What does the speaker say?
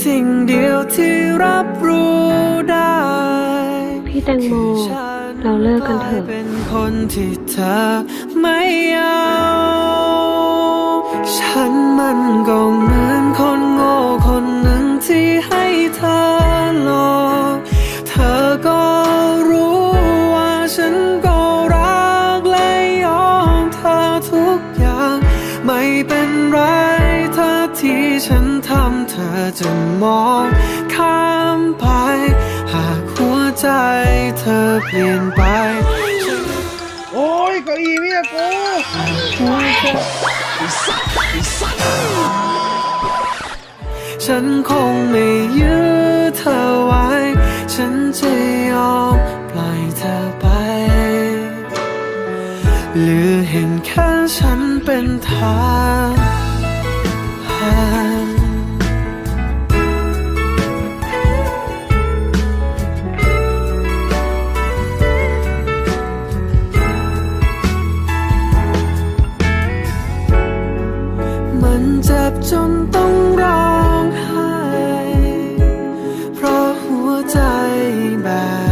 สิ่งเดียวที่รับรู้ได้ พี่แตงโม เราเลิกกันเถอะ เป็นคนที่เธอไม่เอาฉันมันก็เหมือนคนโง่คนหนึ่งที่ให้เธอหลอกเธอก็รู้ว่าฉันก็รักและยอมเธอทุกอย่าง ไม่เป็นไรถ้าที่ฉันทำเธ อจะมองข้ามไป หากหัวใจเธอเปลี่ยนไป โอ้ยเก้าอี้เมียกูฉันคงไม่ยื้อเธอไว้ ฉันจะยอมปล่อยเธอไป หรือเห็นแค่ฉันเป็นทาง มันเจ็บจนต้องร้องไห้ เพราะหัวใจแบบ